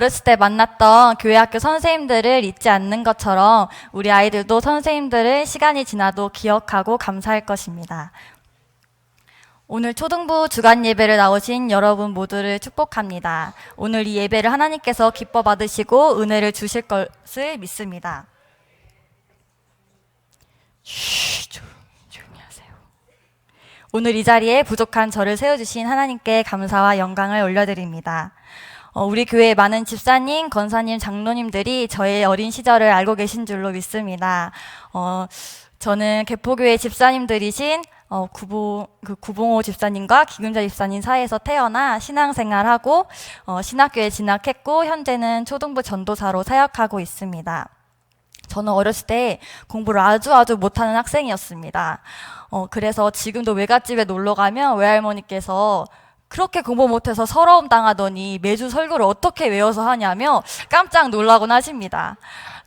어렸을 때 만났던 교회 학교 선생님들을 잊지 않는 것처럼 우리 아이들도 선생님들을 시간이 지나도 기억하고 감사할 것입니다. 오늘 초등부 주간 예배를 나오신 여러분 모두를 축복합니다. 오늘 이 예배를 하나님께서 기뻐 받으시고 은혜를 주실 것을 믿습니다. 쉬, 조용히, 하세요. 오늘 이 자리에 부족한 저를 세워주신 하나님께 감사와 영광을 올려드립니다. 어, 우리 교회 많은 집사님, 권사님, 장로님들이 저의 어린 시절을 알고 계신 줄로 믿습니다. 어, 저는 개포교회 집사님들이신 어, 구보, 그 구봉호 집사님과 기금자 집사님 사이에서 태어나 신앙생활하고 어, 신학교에 진학했고 현재는 초등부 전도사로 사역하고 있습니다. 저는 어렸을 때 공부를 아주 아주 못하는 학생이었습니다. 어, 그래서 지금도 외갓집에 놀러 가면 외할머니께서 그렇게 공부 못해서 서러움 당하더니 매주 설교를 어떻게 외워서 하냐며 깜짝 놀라곤 하십니다.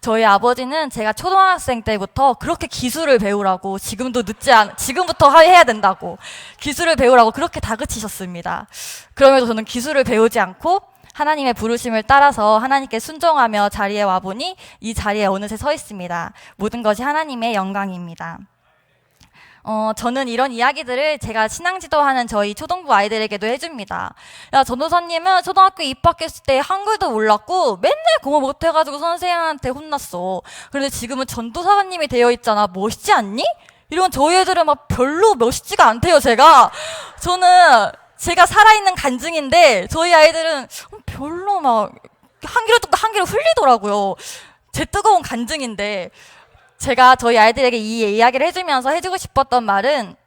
저희 아버지는 제가 초등학생 때부터 그렇게 기술을 배우라고 지금도 늦지 않, 지금부터 하- 해야 된다고 기술을 배우라고 그렇게 다그치셨습니다. 그럼에도 저는 기술을 배우지 않고 하나님의 부르심을 따라서 하나님께 순종하며 자리에 와보니 이 자리에 어느새 서 있습니다. 모든 것이 하나님의 영광입니다. 어, 저는 이런 이야기들을 제가 신앙 지도하는 저희 초등부 아이들에게도 해줍니다. 야, 전도사님은 초등학교 입학했을 때 한글도 몰랐고 맨날 공부 못해가지고 선생님한테 혼났어. 그런데 지금은 전도사님이 되어 있잖아. 멋있지 않니? 이런 저희 애들은 막 별로 멋있지가 않대요, 제가. 저는 제가 살아있는 간증인데 저희 아이들은 별로 막한 귀로 뚝딱 한 귀로 흘리더라고요. 제 뜨거운 간증인데 제가 저희 아이들에게 이 이야기를 해주면서 해주고 싶었던 말은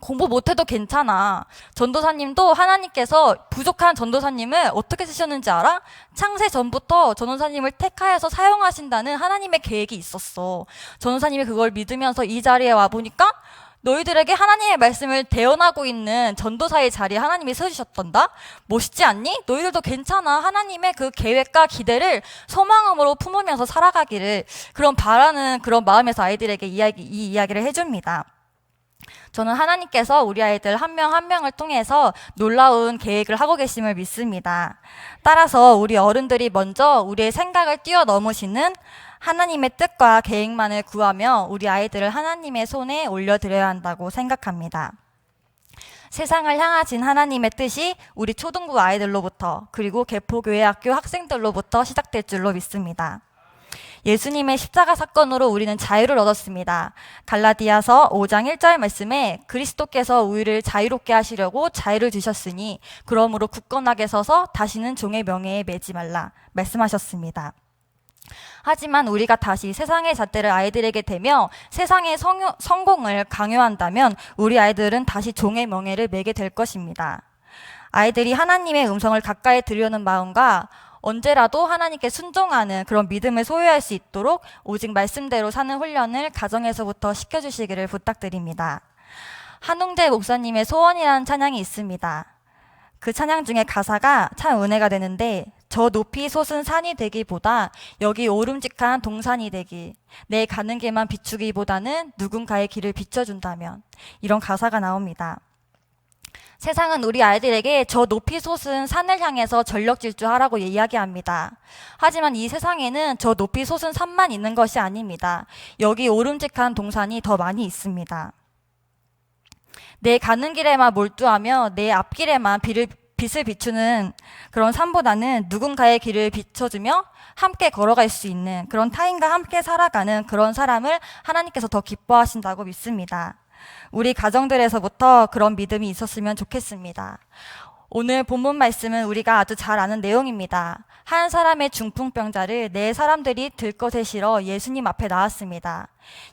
공부 못해도 괜찮아. 전도사님도 하나님께서 부족한 전도사님을 어떻게 쓰셨는지 알아? 창세 전부터 전도사님을 택하여서 사용하신다는 하나님의 계획이 있었어. 전도사님이 그걸 믿으면서 이 자리에 와 보니까 너희들에게 하나님의 말씀을 대언하고 있는 전도사의 자리에 하나님이 서주셨던다? 멋있지 않니? 너희들도 괜찮아. 하나님의 그 계획과 기대를 소망으로 품으면서 살아가기를 그런 바라는 그런 마음에서 아이들에게 이야기, 이 이야기를 해줍니다. 저는 하나님께서 우리 아이들 한 명한 명을 통해서 놀라운 계획을 하고 계심을 믿습니다. 따라서 우리 어른들이 먼저 우리의 생각을 뛰어넘으시는 하나님의 뜻과 계획만을 구하며 우리 아이들을 하나님의 손에 올려드려야 한다고 생각합니다. 세상을 향하신 하나님의 뜻이 우리 초등부 아이들로부터 그리고 개포교회 학교 학생들로부터 시작될 줄로 믿습니다. 예수님의 십자가 사건으로 우리는 자유를 얻었습니다. 갈라디아서 5장 1절 말씀에 그리스도께서 우리를 자유롭게 하시려고 자유를 주셨으니 그러므로 굳건하게 서서 다시는 종의 명예에 매지 말라 말씀하셨습니다. 하지만 우리가 다시 세상의 잣대를 아이들에게 대며 세상의 성요, 성공을 강요한다면 우리 아이들은 다시 종의 명예를 매게 될 것입니다. 아이들이 하나님의 음성을 가까이 들으려는 마음과 언제라도 하나님께 순종하는 그런 믿음을 소유할 수 있도록 오직 말씀대로 사는 훈련을 가정에서부터 시켜주시기를 부탁드립니다. 한웅재 목사님의 소원이라는 찬양이 있습니다. 그 찬양 중에 가사가 참 은혜가 되는데 저 높이 솟은 산이 되기보다 여기 오름직한 동산이 되기 내 가는 길만 비추기보다는 누군가의 길을 비춰준다면 이런 가사가 나옵니다. 세상은 우리 아이들에게 저 높이 솟은 산을 향해서 전력 질주하라고 이야기합니다. 하지만 이 세상에는 저 높이 솟은 산만 있는 것이 아닙니다. 여기 오름직한 동산이 더 많이 있습니다. 내 가는 길에만 몰두하며 내 앞길에만 빛을, 빛을 비추는 그런 삶보다는 누군가의 길을 비춰주며 함께 걸어갈 수 있는 그런 타인과 함께 살아가는 그런 사람을 하나님께서 더 기뻐하신다고 믿습니다. 우리 가정들에서부터 그런 믿음이 있었으면 좋겠습니다. 오늘 본문 말씀은 우리가 아주 잘 아는 내용입니다. 한 사람의 중풍병자를 네 사람들이 들것에 실어 예수님 앞에 나왔습니다.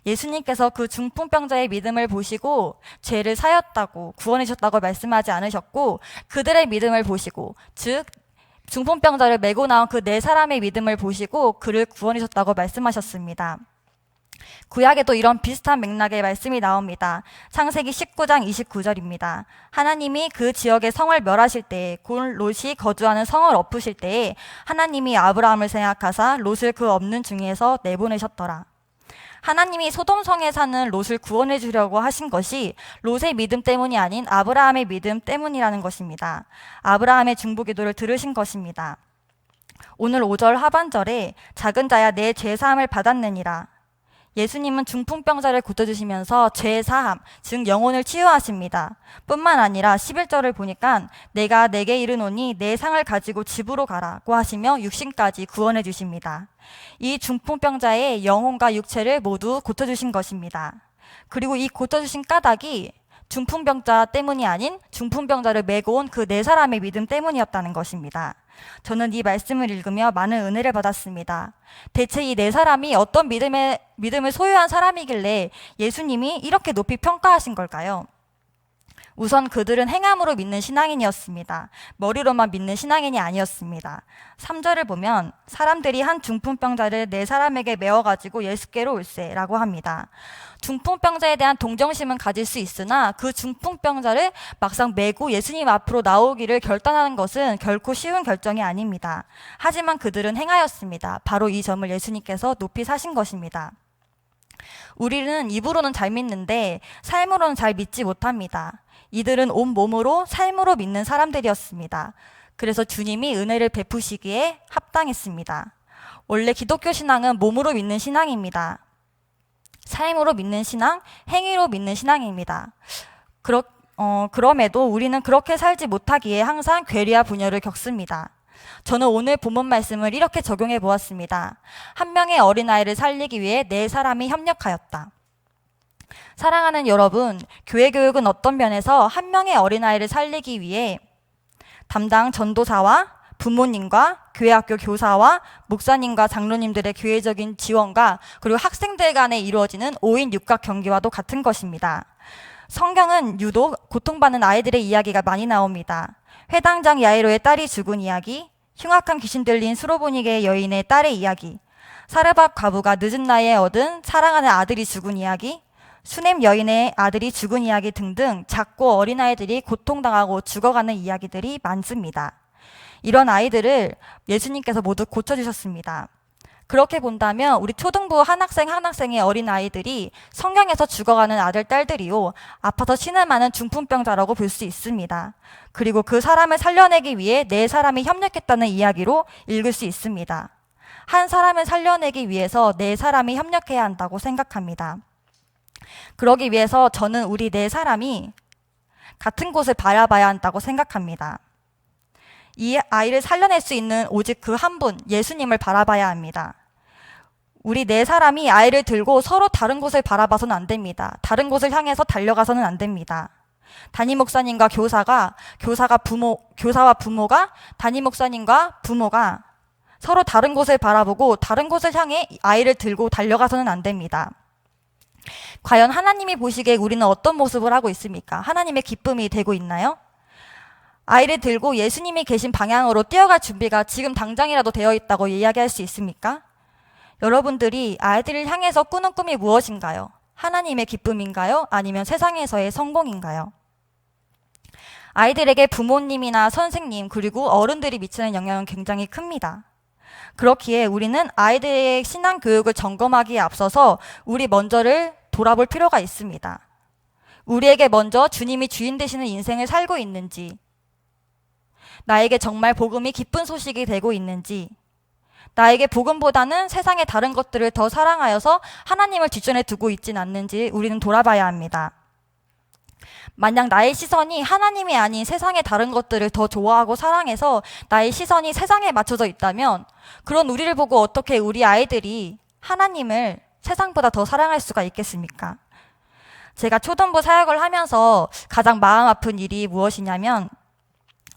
예수님께서 그 중풍병자의 믿음을 보시고 죄를 사였다고 구원해주셨다고 말씀하지 않으셨고 그들의 믿음을 보시고 즉 중풍병자를 메고 나온 그 네 사람의 믿음을 보시고 그를 구원해주셨다고 말씀하셨습니다. 구약에도 이런 비슷한 맥락의 말씀이 나옵니다. 창세기 19장 29절입니다. 하나님이 그 지역의 성을 멸하실 때에 곧 롯이 거주하는 성을 엎으실 때에 하나님이 아브라함을 생각하사 롯을 그 없는 중에서 내보내셨더라. 하나님이 소돔성에 사는 롯을 구원해 주려고 하신 것이 롯의 믿음 때문이 아닌 아브라함의 믿음 때문이라는 것입니다. 아브라함의 중보 기도를 들으신 것입니다. 오늘 5절 하반절에 작은 자야 내 죄 사함을 받았느니라. 예수님은 중풍병자를 고쳐주시면서 죄 사함, 즉 영혼을 치유하십니다. 뿐만 아니라 11절을 보니까 내가 내게 이르노니 내 상을 가지고 집으로 가라고 하시며 육신까지 구원해 주십니다. 이 중풍병자의 영혼과 육체를 모두 고쳐주신 것입니다. 그리고 이 고쳐주신 까닭이 중풍병자 때문이 아닌 중풍병자를 메고 온 그 네 사람의 믿음 때문이었다는 것입니다. 저는 이 말씀을 읽으며 많은 은혜를 받았습니다. 대체 이 네 사람이 어떤 믿음의, 믿음을 소유한 사람이길래 예수님이 이렇게 높이 평가하신 걸까요? 우선 그들은 행함으로 믿는 신앙인이었습니다. 머리로만 믿는 신앙인이 아니었습니다. 3절을 보면 사람들이 한 중풍병자를 네 사람에게 메워가지고 예수께로 올세라고 합니다. 중풍병자에 대한 동정심은 가질 수 있으나 그 중풍병자를 막상 메고 예수님 앞으로 나오기를 결단하는 것은 결코 쉬운 결정이 아닙니다. 하지만 그들은 행하였습니다. 바로 이 점을 예수님께서 높이 사신 것입니다. 우리는 입으로는 잘 믿는데 삶으로는 잘 믿지 못합니다. 이들은 온 몸으로 삶으로 믿는 사람들이었습니다. 그래서 주님이 은혜를 베푸시기에 합당했습니다. 원래 기독교 신앙은 몸으로 믿는 신앙입니다. 삶으로 믿는 신앙, 행위로 믿는 신앙입니다. 그러, 어, 그럼에도 우리는 그렇게 살지 못하기에 항상 괴리와 분열을 겪습니다. 저는 오늘 본문 말씀을 이렇게 적용해 보았습니다. 한 명의 어린아이를 살리기 위해 네 사람이 협력하였다. 사랑하는 여러분, 교회 교육은 어떤 면에서 한 명의 어린아이를 살리기 위해 담당 전도사와 부모님과 교회 학교 교사와 목사님과 장로님들의 교회적인 지원과 그리고 학생들 간에 이루어지는 5인 육각 경기와도 같은 것입니다. 성경은 유독 고통받는 아이들의 이야기가 많이 나옵니다. 회당장 야이로의 딸이 죽은 이야기, 흉악한 귀신 들린 수로보니게의 여인의 딸의 이야기, 사르밥 과부가 늦은 나이에 얻은 사랑하는 아들이 죽은 이야기, 수냄 여인의 아들이 죽은 이야기 등등 작고 어린아이들이 고통당하고 죽어가는 이야기들이 많습니다. 이런 아이들을 예수님께서 모두 고쳐주셨습니다. 그렇게 본다면 우리 초등부 한 학생 한 학생의 어린 아이들이 성경에서 죽어가는 아들 딸들이요 아파서 신음하는 중풍병자라고 볼 수 있습니다. 그리고 그 사람을 살려내기 위해 네 사람이 협력했다는 이야기로 읽을 수 있습니다. 한 사람을 살려내기 위해서 네 사람이 협력해야 한다고 생각합니다. 그러기 위해서 저는 우리 네 사람이 같은 곳을 바라봐야 한다고 생각합니다. 이 아이를 살려낼 수 있는 오직 그 한 분, 예수님을 바라봐야 합니다. 우리 네 사람이 아이를 들고 서로 다른 곳을 바라봐서는 안 됩니다. 다른 곳을 향해서 달려가서는 안 됩니다. 담임 목사님과 교사가, 교사가 부모, 교사와 부모가, 담임 목사님과 부모가 서로 다른 곳을 바라보고 다른 곳을 향해 아이를 들고 달려가서는 안 됩니다. 과연 하나님이 보시기에 우리는 어떤 모습을 하고 있습니까? 하나님의 기쁨이 되고 있나요? 아이를 들고 예수님이 계신 방향으로 뛰어갈 준비가 지금 당장이라도 되어 있다고 이야기할 수 있습니까? 여러분들이 아이들을 향해서 꾸는 꿈이 무엇인가요? 하나님의 기쁨인가요? 아니면 세상에서의 성공인가요? 아이들에게 부모님이나 선생님 그리고 어른들이 미치는 영향은 굉장히 큽니다. 그렇기에 우리는 아이들의 신앙 교육을 점검하기에 앞서서 우리 먼저를 돌아볼 필요가 있습니다. 우리에게 먼저 주님이 주인 되시는 인생을 살고 있는지, 나에게 정말 복음이 기쁜 소식이 되고 있는지, 나에게 복음보다는 세상의 다른 것들을 더 사랑하여서 하나님을 뒷전에 두고 있진 않는지 우리는 돌아봐야 합니다. 만약 나의 시선이 하나님이 아닌 세상의 다른 것들을 더 좋아하고 사랑해서 나의 시선이 세상에 맞춰져 있다면 그런 우리를 보고 어떻게 우리 아이들이 하나님을 세상보다 더 사랑할 수가 있겠습니까? 제가 초등부 사역을 하면서 가장 마음 아픈 일이 무엇이냐면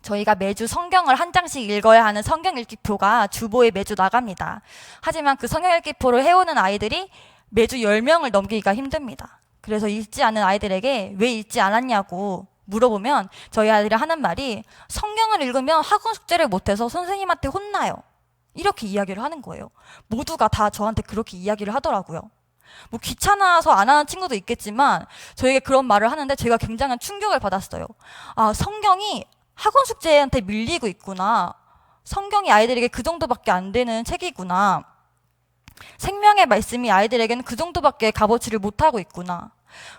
저희가 매주 성경을 한 장씩 읽어야 하는 성경 읽기표가 주보에 매주 나갑니다. 하지만 그 성경 읽기표를 해오는 아이들이 매주 10명을 넘기기가 힘듭니다. 그래서 읽지 않은 아이들에게 왜 읽지 않았냐고 물어보면 저희 아이들이 하는 말이 성경을 읽으면 학원 숙제를 못해서 선생님한테 혼나요. 이렇게 이야기를 하는 거예요. 모두가 다 저한테 그렇게 이야기를 하더라고요. 뭐 귀찮아서 안 하는 친구도 있겠지만 저에게 그런 말을 하는데 제가 굉장한 충격을 받았어요. 아, 성경이 학원 숙제한테 밀리고 있구나. 성경이 아이들에게 그 정도밖에 안 되는 책이구나. 생명의 말씀이 아이들에게는 그 정도밖에 값어치를 못하고 있구나.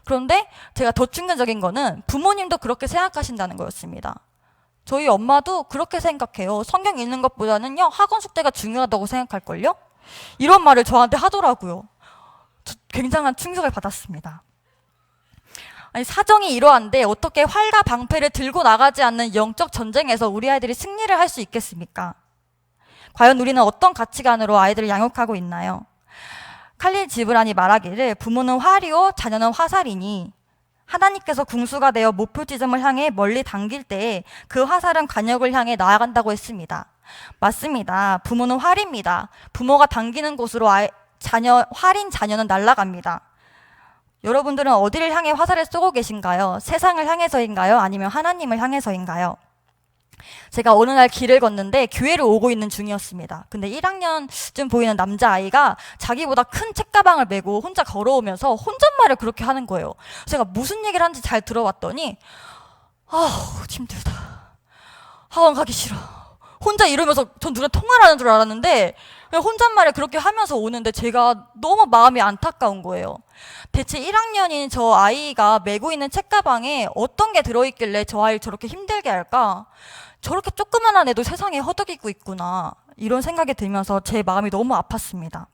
그런데 제가 더 충격적인 거는 부모님도 그렇게 생각하신다는 거였습니다. 저희 엄마도 그렇게 생각해요. 성경 읽는 것보다는요, 학원 숙제가 중요하다고 생각할걸요? 이런 말을 저한테 하더라고요. 저 굉장한 충격을 받았습니다. 아니, 사정이 이러한데 어떻게 활과 방패를 들고 나가지 않는 영적 전쟁에서 우리 아이들이 승리를 할 수 있겠습니까? 과연 우리는 어떤 가치관으로 아이들을 양육하고 있나요? 칼릴 지브란이 말하기를 부모는 활이요 자녀는 화살이니 하나님께서 궁수가 되어 목표 지점을 향해 멀리 당길 때에 그 화살은 관역을 향해 나아간다고 했습니다. 맞습니다. 부모는 활입니다. 부모가 당기는 곳으로 아이, 자녀 활인 자녀는 날아갑니다. 여러분들은 어디를 향해 화살을 쏘고 계신가요? 세상을 향해서인가요? 아니면 하나님을 향해서인가요? 제가 어느 날 길을 걷는데 교회를 오고 있는 중이었습니다. 근데 1학년쯤 보이는 남자아이가 자기보다 큰 책가방을 메고 혼자 걸어오면서 혼잣말을 그렇게 하는 거예요. 제가 무슨 얘기를 하는지 잘 들어봤더니, 아우, 힘들다. 학원 가기 싫어. 혼자 이러면서 전 누가 통화를 하는 줄 알았는데, 혼잣말을 그렇게 하면서 오는데 제가 너무 마음이 안타까운 거예요. 대체 1학년인 저 아이가 메고 있는 책가방에 어떤 게 들어있길래 저 아이를 저렇게 힘들게 할까? 저렇게 조그만한 애도 세상에 허덕이고 있구나. 이런 생각이 들면서 제 마음이 너무 아팠습니다.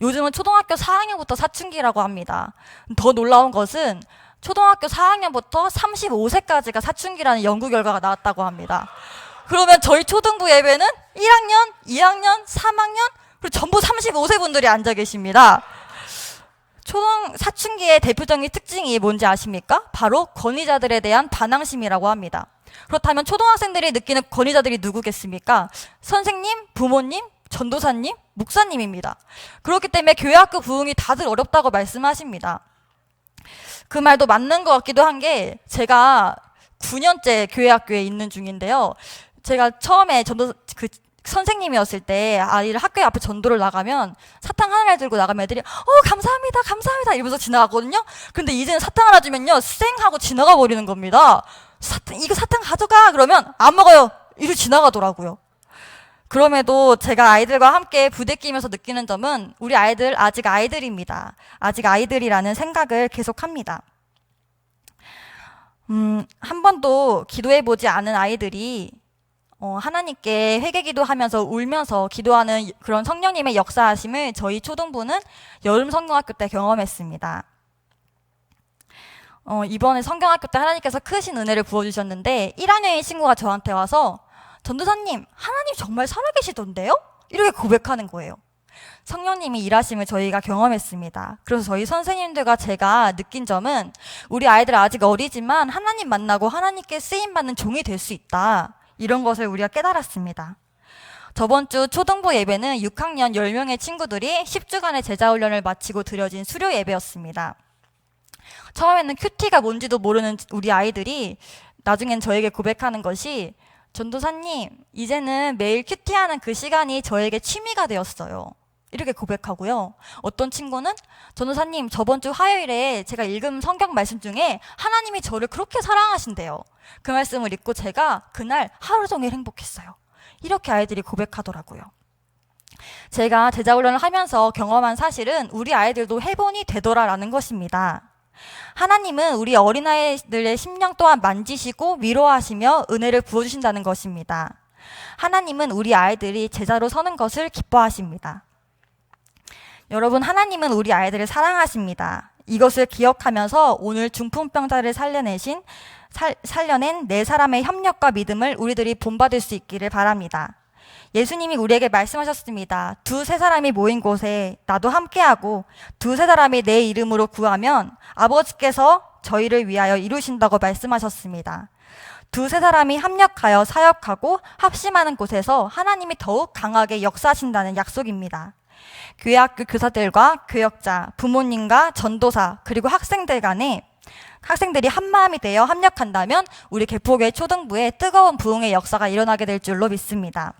요즘은 초등학교 4학년부터 사춘기라고 합니다. 더 놀라운 것은 초등학교 4학년부터 35세까지가 사춘기라는 연구 결과가 나왔다고 합니다. 그러면 저희 초등부 예배는 1학년, 2학년, 3학년, 그리고 전부 35세 분들이 앉아 계십니다. 초등 사춘기의 대표적인 특징이 뭔지 아십니까? 바로 권위자들에 대한 반항심이라고 합니다. 그렇다면 초등학생들이 느끼는 권위자들이 누구겠습니까? 선생님, 부모님, 전도사님, 목사님입니다. 그렇기 때문에 교회 학교 부흥이 다들 어렵다고 말씀하십니다. 그 말도 맞는 것 같기도 한 게 제가 9년째 교회 학교에 있는 중인데요. 제가 처음에 전도 그 선생님이었을 때 아이를 학교 앞에 전도를 나가면 사탕 하나를 들고 나가면 애들이 어 감사합니다 감사합니다 이러면서 지나가거든요. 근데 이제는 사탕 하나 주면요 쌩 하고 지나가 버리는 겁니다. 사탕 이거 사탕 가져가 그러면 안 먹어요 이러고 지나가더라고요. 그럼에도 제가 아이들과 함께 부대끼면서 느끼는 점은 우리 아이들 아직 아이들입니다. 아직 아이들이라는 생각을 계속합니다. 음, 한 번도 기도해 보지 않은 아이들이 어, 하나님께 회개 기도 하면서 울면서 기도하는 그런 성령님의 역사하심을 저희 초등부는 여름 성경학교 때 경험했습니다. 어, 이번에 성경학교 때 하나님께서 크신 은혜를 부어주셨는데 1학년의 친구가 저한테 와서 전도사님 하나님 정말 살아계시던데요? 이렇게 고백하는 거예요. 성령님이 일하심을 저희가 경험했습니다. 그래서 저희 선생님들과 제가 느낀 점은 우리 아이들 아직 어리지만 하나님 만나고 하나님께 쓰임받는 종이 될 수 있다. 이런 것을 우리가 깨달았습니다. 저번 주 초등부 예배는 6학년 10명의 친구들이 10주간의 제자훈련을 마치고 드려진 수료 예배였습니다. 처음에는 큐티가 뭔지도 모르는 우리 아이들이 나중엔 저에게 고백하는 것이 전도사님, 이제는 매일 큐티하는 그 시간이 저에게 취미가 되었어요. 이렇게 고백하고요. 어떤 친구는 전도사님, 저번 주 화요일에 제가 읽은 성경 말씀 중에 하나님이 저를 그렇게 사랑하신대요. 그 말씀을 읽고 제가 그날 하루 종일 행복했어요. 이렇게 아이들이 고백하더라고요. 제가 제자 훈련을 하면서 경험한 사실은 우리 아이들도 해본이 되더라라는 것입니다. 하나님은 우리 어린아이들의 심령 또한 만지시고 위로하시며 은혜를 부어주신다는 것입니다. 하나님은 우리 아이들이 제자로 서는 것을 기뻐하십니다. 여러분, 하나님은 우리 아이들을 사랑하십니다. 이것을 기억하면서 오늘 중풍병자를 살려내신 살, 살려낸 네 사람의 협력과 믿음을 우리들이 본받을 수 있기를 바랍니다. 예수님이 우리에게 말씀하셨습니다. 두세 사람이 모인 곳에 나도 함께하고 두세 사람이 내 이름으로 구하면 아버지께서 저희를 위하여 이루신다고 말씀하셨습니다. 두세 사람이 합력하여 사역하고 합심하는 곳에서 하나님이 더욱 강하게 역사하신다는 약속입니다. 교회학교 교사들과 교역자, 부모님과 전도사, 그리고 학생들 간에 학생들이 한 마음이 되어 합력한다면 우리 개포교회 초등부에 뜨거운 부흥의 역사가 일어나게 될 줄로 믿습니다.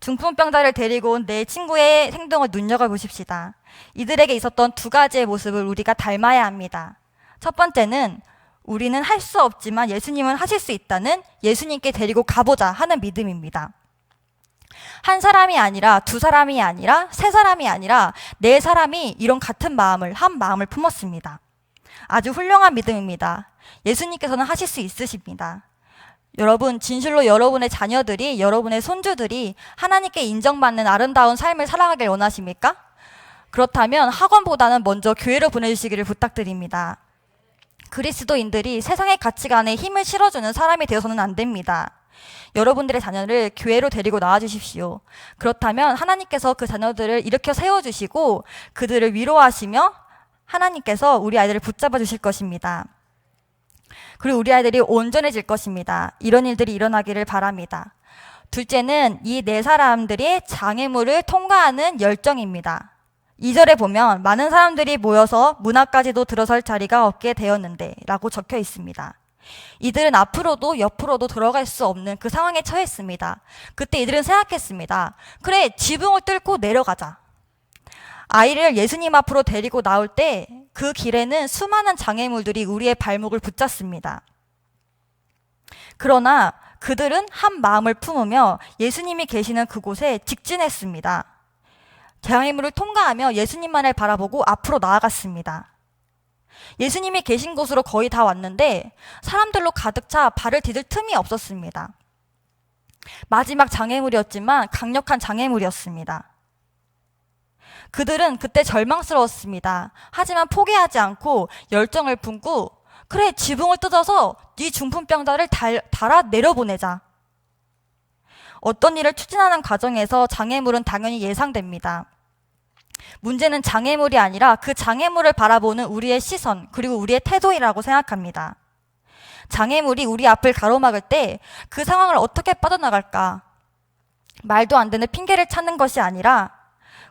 중풍병자를 데리고 온 내 친구의 행동을 눈여겨보십시다. 이들에게 있었던 두 가지의 모습을 우리가 닮아야 합니다. 첫 번째는 우리는 할 수 없지만 예수님은 하실 수 있다는 예수님께 데리고 가보자 하는 믿음입니다. 한 사람이 아니라 두 사람이 아니라 세 사람이 아니라 네 사람이 이런 같은 마음을 한 마음을 품었습니다. 아주 훌륭한 믿음입니다. 예수님께서는 하실 수 있으십니다. 여러분, 진실로 여러분의 자녀들이, 여러분의 손주들이 하나님께 인정받는 아름다운 삶을 살아가길 원하십니까? 그렇다면 학원보다는 먼저 교회로 보내주시기를 부탁드립니다. 그리스도인들이 세상의 가치관에 힘을 실어주는 사람이 되어서는 안 됩니다. 여러분들의 자녀를 교회로 데리고 나와 주십시오. 그렇다면 하나님께서 그 자녀들을 일으켜 세워 주시고 그들을 위로하시며 하나님께서 우리 아이들을 붙잡아 주실 것입니다. 그리고 우리 아이들이 온전해질 것입니다. 이런 일들이 일어나기를 바랍니다. 둘째는 이 네 사람들이 장애물을 통과하는 열정입니다. 2절에 보면 많은 사람들이 모여서 문 앞까지도 들어설 자리가 없게 되었는데 라고 적혀 있습니다. 이들은 앞으로도 옆으로도 들어갈 수 없는 그 상황에 처했습니다. 그때 이들은 생각했습니다. 그래, 지붕을 뚫고 내려가자. 아이를 예수님 앞으로 데리고 나올 때 그 길에는 수많은 장애물들이 우리의 발목을 붙잡습니다. 그러나 그들은 한 마음을 품으며 예수님이 계시는 그곳에 직진했습니다. 장애물을 통과하며 예수님만을 바라보고 앞으로 나아갔습니다. 예수님이 계신 곳으로 거의 다 왔는데 사람들로 가득 차 발을 디딜 틈이 없었습니다. 마지막 장애물이었지만 강력한 장애물이었습니다. 그들은 그때 절망스러웠습니다. 하지만 포기하지 않고 열정을 품고 그래 지붕을 뜯어서 네 중풍병자를 달, 달아 내려보내자. 어떤 일을 추진하는 과정에서 장애물은 당연히 예상됩니다. 문제는 장애물이 아니라 그 장애물을 바라보는 우리의 시선, 그리고 우리의 태도이라고 생각합니다. 장애물이 우리 앞을 가로막을 때 그 상황을 어떻게 빠져나갈까? 말도 안 되는 핑계를 찾는 것이 아니라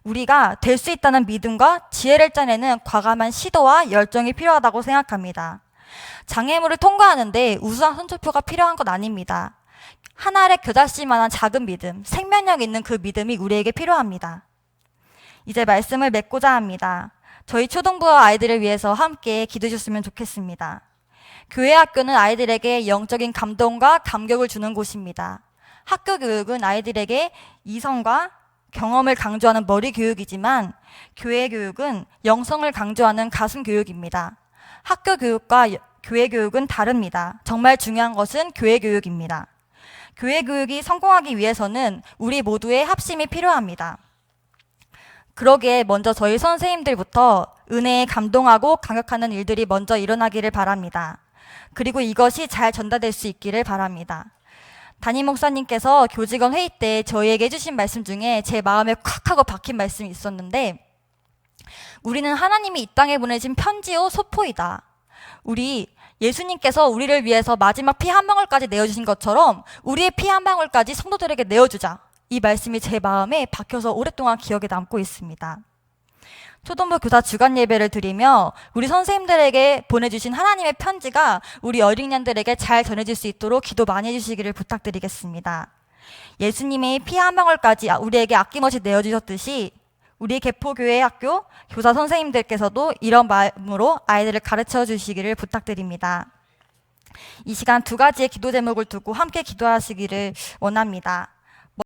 우리가 될 수 있다는 믿음과 지혜를 짜내는 과감한 시도와 열정이 필요하다고 생각합니다. 장애물을 통과하는데 우수한 선초표가 필요한 것 아닙니다. 한 알의 겨자씨만한 작은 믿음, 생명력 있는 그 믿음이 우리에게 필요합니다. 이제 말씀을 맺고자 합니다. 저희 초등부 아이들을 위해서 함께 기도해 주셨으면 좋겠습니다. 교회 학교는 아이들에게 영적인 감동과 감격을 주는 곳입니다. 학교 교육은 아이들에게 이성과 경험을 강조하는 머리 교육이지만 교회 교육은 영성을 강조하는 가슴 교육입니다. 학교 교육과 교회 교육은 다릅니다. 정말 중요한 것은 교회 교육입니다. 교회 교육이 성공하기 위해서는 우리 모두의 합심이 필요합니다. 그러기에 먼저 저희 선생님들부터 은혜에 감동하고 감격하는 일들이 먼저 일어나기를 바랍니다. 그리고 이것이 잘 전달될 수 있기를 바랍니다. 담임 목사님께서 교직원 회의 때 저희에게 해주신 말씀 중에 제 마음에 콱 하고 박힌 말씀이 있었는데, 우리는 하나님이 이 땅에 보내신 편지요 소포이다. 우리 예수님께서 우리를 위해서 마지막 피 한 방울까지 내어주신 것처럼 우리의 피 한 방울까지 성도들에게 내어주자. 이 말씀이 제 마음에 박혀서 오랫동안 기억에 남고 있습니다. 초등부 교사 주간 예배를 드리며 우리 선생님들에게 보내주신 하나님의 편지가 우리 어린이들에게 잘 전해질 수 있도록 기도 많이 해주시기를 부탁드리겠습니다. 예수님의 피한 방울까지 우리에게 아낌없이 내어주셨듯이 우리 개포교회 학교 교사 선생님들께서도 이런 마음으로 아이들을 가르쳐 주시기를 부탁드립니다. 이 시간 두 가지의 기도 제목을 두고 함께 기도하시기를 원합니다.